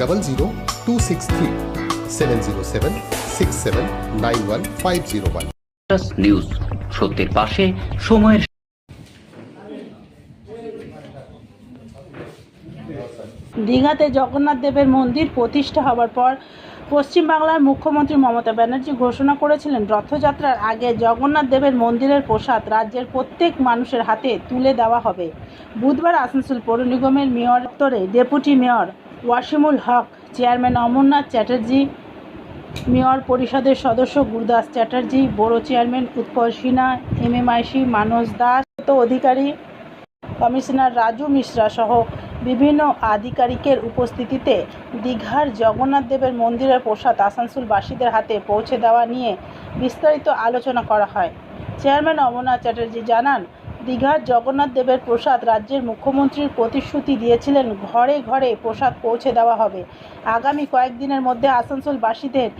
double zero two six three seven zero seven six seven nine one five zero one news সত্যের পাশে সময়ের দীঘাতে জগন্নাথ দেবের মন্দির প্রতিষ্ঠা হবার পর পশ্চিমবাংলার মুখ্যমন্ত্রী মমতা ব্যানার্জি ঘোষণা করেছিলেন রথযাত্রার আগে জগন্নাথ দেবের মন্দিরের প্রসাদ রাজ্যের প্রত্যেক মানুষের হাতে তুলে দেওয়া হবে। বুধবার আসানসোল পৌর নিগমের মেয়র দপ্তরে deputy mayor Wasimul Haque, chairman Amarnath Chatterjee, mayor পরিষদের সদস্য গুরদাস চ্যাটার্জি বড় chairman Utpal Sinha, MMIC Manas Das Adhikari commissioner Raju Mishra সহ বিভিন্ন আধিকারিকের উপস্থিতিতে দীঘার জগন্নাথ দেবের মন্দিরের প্রসাদ আসানসোলবাসীদের হাতে পৌঁছে দেওয়া নিয়ে বিস্তারিত আলোচনা করা হয়। চেয়ারম্যান অমরনাথ চ্যাটার্জি জানান দীঘার জগন্নাথ দেবের প্রসাদ রাজ্যের মুখ্যমন্ত্রীর প্রতিশ্রুতি দিয়েছিলেন, ঘরে ঘরে প্রসাদ পৌঁছে দেওয়া হবে। আগামী কয়েকদিনের মধ্যে আসানসোলবাসীদের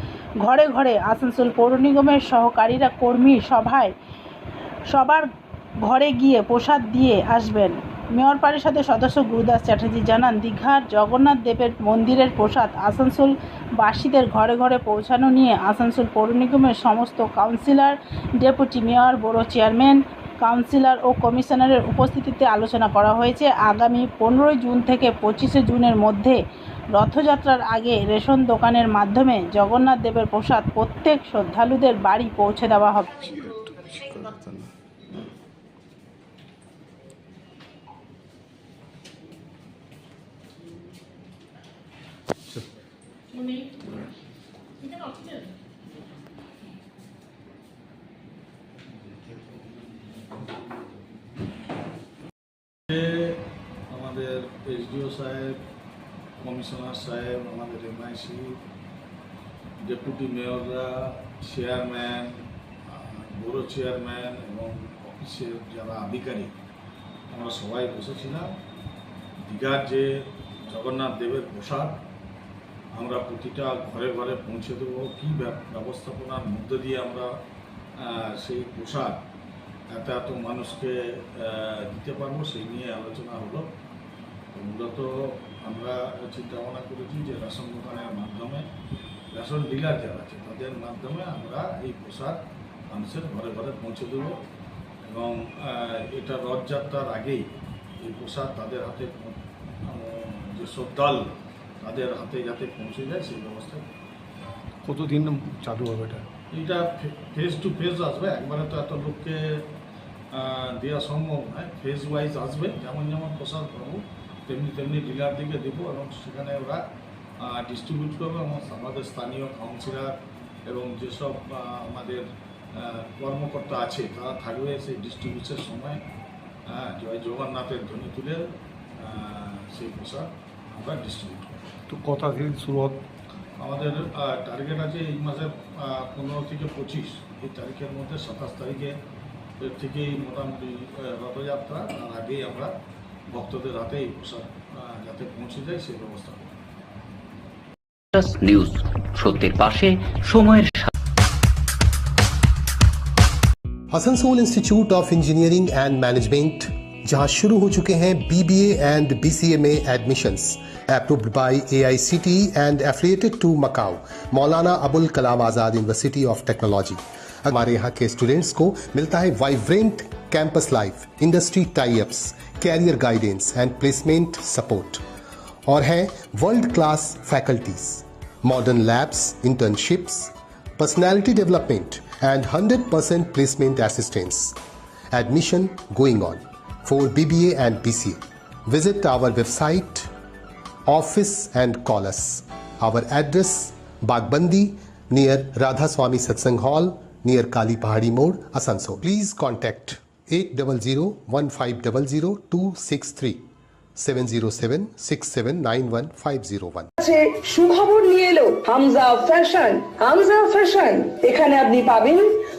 ঘরে ঘরে আসানসোল পৌর নিগমের সহকারীরা কর্মী সভায় সবার ঘরে গিয়ে প্রসাদ দিয়ে আসবেন। মেয়র পরিষদের সদস্য গুরুদাস চ্যাটার্জি জানান, দীঘার জগন্নাথ দেবের মন্দিরের প্রসাদ আসানসোলবাসীদের ঘরে ঘরে পৌঁছানো নিয়ে আসানসোল পৌর নিগমের সমস্ত কাউন্সিলর, ডেপুটি মেয়র বড় চেয়ারম্যান কাউন্সিলর ও কমিশনারের উপস্থিতিতে আলোচনা করা হয়েছে। আগামী পনেরোই জুন থেকে পঁচিশে জুনের মধ্যে রথযাত্রার আগে রেশন দোকানের মাধ্যমে জগন্নাথ দেবের প্রসাদ প্রত্যেক শ্রদ্ধালুদের বাড়ি পৌঁছে দেওয়া হবে। আমাদের এসডিও সাহেব, কমিশনার সাহেব, আমাদের এমআইসি, ডেপুটি মেয়ররা, চেয়ারম্যান, বড় চেয়ারম্যান এবং অফিসের যারা আধিকারিক, আমরা সবাই বসেছিলাম। দীঘার যে জগন্নাথ দেবের প্রসাদ, আমরা প্রতিটা ঘরে ঘরে পৌঁছে দেবো। কী ব্য- ব্যবস্থাপনার মধ্যে দিয়ে আমরা সেই প্রসাদ এত এত মানুষকে দিতে পারব সেই নিয়ে আলোচনা হলো। মূলত আমরা চিন্তা ভাবনা করেছি যে রেশন দোকানের মাধ্যমে, রেশন ডিলার যারা আছে, তাদের মাধ্যমে আমরা এই পোশাক মানুষের ঘরে ঘরে পৌঁছে দেবো এবং এটা রথযাত্রার আগেই এই পোশাক তাদের হাতে যে শ্রদ্ধাল তাদের হাতে যাতে পৌঁছে যায় সেই ব্যবস্থা কতদিন চালু হবে এটা? এটা ফেস টু ফেস আসবে একবারে তো এত লোককে দেওয়া সম্ভব নয়। ফেজ ওয়াইজ আসবে যেমন যেমন প্রসাদ পাবো তেমনি তেমনি ডিলার দিকে দেবো এবং সেখানে ওরা ডিস্ট্রিবিউট করবে এবং আমাদের স্থানীয় কাউন্সিলর এবং যেসব আমাদের কর্মকর্তা আছে তারা থাকবে সেই ডিস্ট্রিবিউশনের সময়। হ্যাঁ, জয় জগন্নাথের ধ্বনি তুলে সেই প্রসাদ আমরা ডিস্ট্রিবিউট করব। তো কথা থেকে শুরু আমাদের টার্গেট আছে এই মাসের পনেরো থেকে পঁচিশ। এই তারিখের মধ্যে সাতাশ তারিখে থেকেই মোটামুটি রথযাত্রা তার আগেই আমরা ভক্তদের হাতে এই প্রসাদ যাতে পৌঁছে যায় সেই ব্যবস্থা নিউজ সত্যের পাশে সময়ের Asansol Institute of Engineering and Management जहाँ शुरू हो चुके हैं बीबीए एंड बीसीए में admissions approved by AICTE and affiliated to Makaut Maulana Abul Kalam Azad university of technology हमारे यहाँ के स्टूडेंट्स को मिलता है vibrant campus life industry types career guidance and placement support और है world class faculties modern labs internships personality development and 100% placement assistance. Admission going on. for BBA and BCA. Visit our website, office, and call us. Our address Bagbandi near Radha Swami Satsang Hall near Kali Pahadi Mode, Asansol. Please contact 800 1500 263 707-6791-501. আছে সুখবর নিয়ে এলো Hamza fashion Hamza fashion এখানে আপনি পাবেন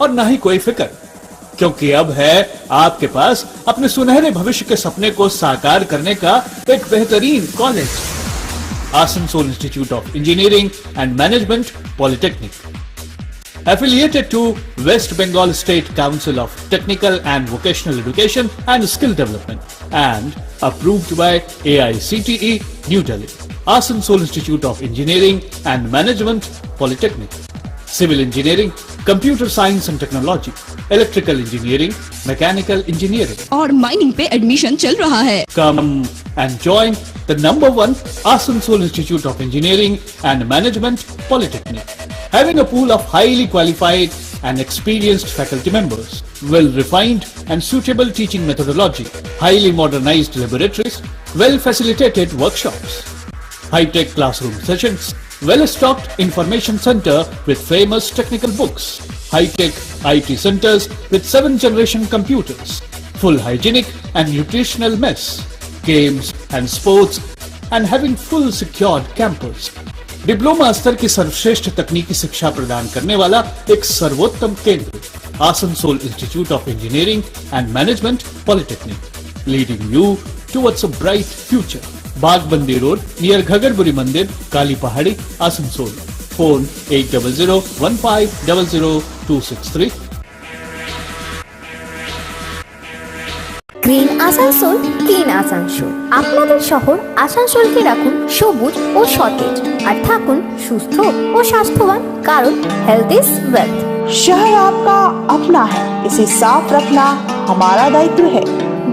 और ना ही कोई फ़िक्र, क्योंकि अब है आपके पास अपने सुनहरे भविष्य के सपने को साकार करने का एक बेहतरीन college Asansol institute of engineering and management polytechnic affiliated to west Bengal state council of technical and vocational education and skill development and approved by a AICTE new Delhi Asansol institute of engineering and management polytechnic Civil Engineering, Computer Science and Technology, Electrical Engineering, Mechanical Engineering. और mining पे admission चल रहा है Come and join the number one Asansol Institute of Engineering and Management Polytechnic. Having a pool of highly qualified and experienced faculty members, well refined and suitable teaching methodology, highly modernized laboratories, well facilitated workshops, high-tech classroom sessions, well-stocked information center with famous technical books, high-tech IT centers with seventh-generation computers, full hygienic and nutritional mess, games and sports, and having full secured campus. Diploma स्तर की सर्वश्रेष्ठ तकनीकी शिक्षा प्रदान करने वाला एक सर्वोत्तम केंद्र Asansol Institute of Engineering and Management polytechnic leading you towards a bright future बागबंदी road near Ghagarburi मंदिर Kali Pahari Asansol phone eight double zero one five double zero two six three green Asansol clean Asansol আপনাদের শহর আসানসোলকে রাখুন সবুজ ও সতেজ আর থাকুন সুস্থ ও স্বাস্থ্যবান কারণ হেলথ ইজ ওয়েলথ शहर आपका अपना है इसे साफ रखना हमारा दायित्व है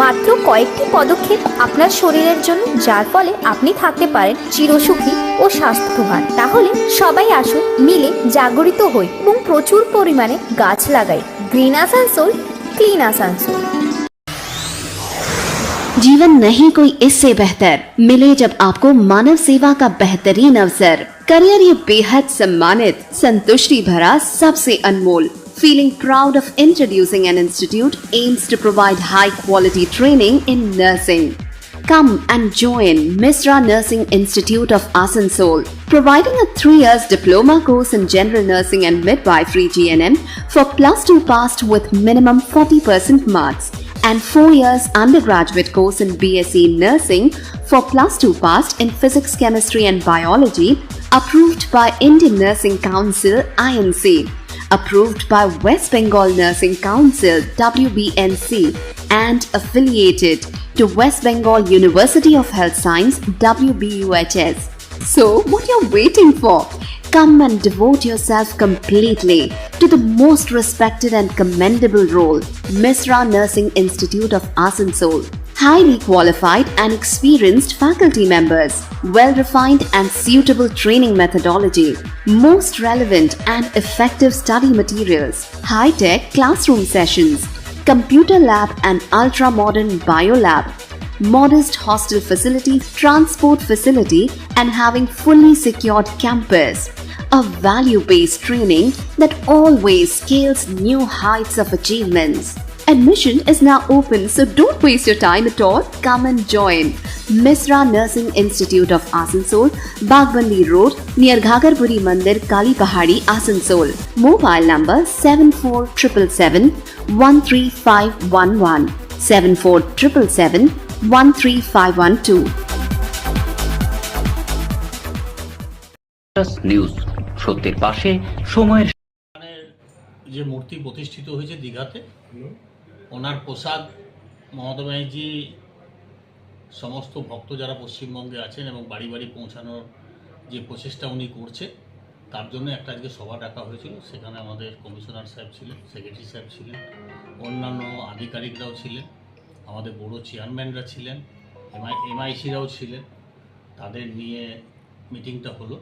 মাত্র কয়েকটি পদক্ষেপ আপনার শরীরের জন্য যার ফলে আপনি থাকতে পারেন চিরসুখী ও স্বাস্থ্যবান তাহলে সবাই আসুন মিলে জাগরিত হই এবং প্রচুর পরিমাণে গাছ লাগাই গ্রিন আসানসোল ক্লিন আসানসোল जीवन नहीं कोई इससे बेहतर मिले जब आपको मानव सेवा का बेहतरीन अवसर करियर ये बेहद सम्मानित संतुष्टि भरा सबसे अनमोल Feeling proud of introducing an institute aims to provide high quality training in nursing. Come and join Misra Nursing Institute of Asansol, providing a three years diploma course in general nursing and midwifery GNM for plus two passed with minimum 40% marks and 4 years undergraduate course in BSc Nursing for plus 2 passed in Physics, Chemistry and Biology approved by Indian Nursing Council INC approved by West Bengal Nursing Council WBNC and affiliated to West Bengal University of Health Science WBUHS so, what are you're waiting for? Come and devote yourself completely to the most respected and commendable role, Misra Nursing Institute of Asansol. Highly qualified and experienced faculty members, well refined and suitable training methodology, most relevant and effective study materials, high tech classroom sessions, computer lab and ultra modern bio lab, modest hostel facility, transport facility, and having fully secured campus. A value based training that always scales new heights of achievements. Admission is now open, so don't waste your time at all. Come and join. Misra Nursing Institute of Asansol, Bagbandi Road, near Ghagarpuri Mandir, Kali Pahadi, Asansol. Mobile number 74777 13511 74777 13512. News সত্যের পাশে সময়ের যে মূর্তি প্রতিষ্ঠিত হয়েছে দীঘাতে ওনার প্রসাদ মমতা ব্যানার্জি, সমস্ত ভক্ত যারা পশ্চিমবঙ্গে আছেন এবং বাড়ি বাড়ি পৌঁছানোর যে প্রচেষ্টা উনি করছে, তার জন্য একটা আজকে সভা ডাকা হয়েছিল। সেখানে আমাদের কমিশনার সাহেব ছিলেন, সেক্রেটারি সাহেব ছিলেন, অন্যান্য আধিকারিকরাও ছিলেন, আমাদের বড় চেয়ারম্যানরা ছিলেন, এমআই, এমআইসিরাও ছিলেন। তাদের নিয়ে মিটিংটা হলো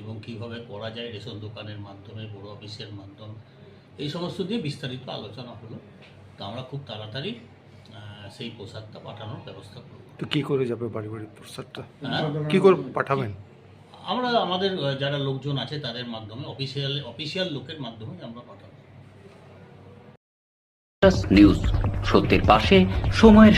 এবং কীভাবে করা যায় রেশন দোকানের মাধ্যমে বড় অফিসের মাধ্যমে, এই সমস্ত দিয়ে বিস্তারিত আলোচনা হলো। তো আমরা খুব তাড়াতাড়ি সেই প্রসাদটা পাঠানোর ব্যবস্থা করব। তো কী করে যাবে বাড়ি বাড়ি প্রসাদটা? কী কি করে পাঠাবেন? আমরা আমাদের যারা লোকজন আছে তাদের মাধ্যমে অফিসিয়াল অফিসিয়াল লোকের মাধ্যমে আমরা পাঠাবো। নিউজ সত্যের পাশে সময়ের